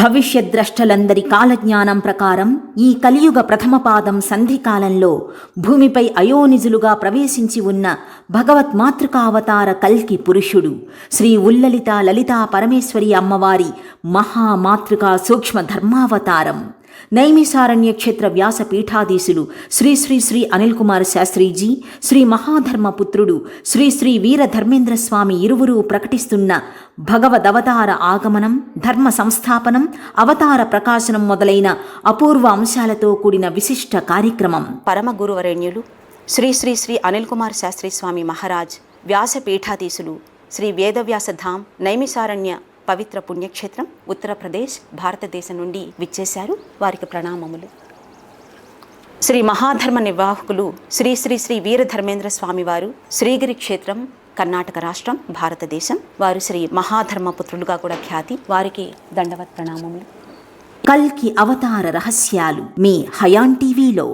భవిష్యద్రష్టలందరి కాలజ్ఞానం ప్రకారం ఈ కలియుగ ప్రథమ పాదం సంధికాలంలో భూమిపై అయోనిజులుగా ప్రవేశించి ఉన్న భగవత్ మాతృకావతార కల్కి పురుషుడు శ్రీ ఉల్లలిత లలితా పరమేశ్వరి అమ్మవారి మహామాతృకా సూక్ష్మ ధర్మావతారం నైమిసారణ్య క్షేత్ర వ్యాస పీఠాధీశులు శ్రీ శ్రీ శ్రీ అనిల్ కుమార్ శాస్త్రీజీ శ్రీ మహాధర్మపుత్రుడు శ్రీ శ్రీ వీర ధర్మేంద్ర స్వామి ఇరువురు ప్రకటిస్తున్న భగవదవతార ఆగమనం ధర్మ సంస్థాపనం అవతార ప్రకాశనం మొదలైన అపూర్వ అంశాలతో కూడిన విశిష్ట కార్యక్రమం. పరమ గురువరేణ్యులు శ్రీ శ్రీ శ్రీ అనిల్ కుమార్ శాస్త్రి స్వామి మహారాజ్ వ్యాసపీఠాధీశులు శ్రీ వేదవ్యాసధామ్ నైమిసారణ్య పవిత్ర పుణ్యక్షేత్రం ఉత్తరప్రదేశ్ భారతదేశం నుండి విచ్చేశారు వారికి ప్రణామములు. శ్రీ మహాధర్మ నిర్వాహకులు శ్రీ శ్రీ శ్రీ వీరధర్మేంద్ర స్వామివారు శ్రీగిరి క్షేత్రం కర్ణాటక రాష్ట్రం భారతదేశం. వారు శ్రీ మహాధర్మపుత్రులుగా కూడా ఖ్యాతి వారికి దండవత్ ప్రణామములు. కల్కి అవతార రహస్యాలు మీ హయాన్ టీవీలో.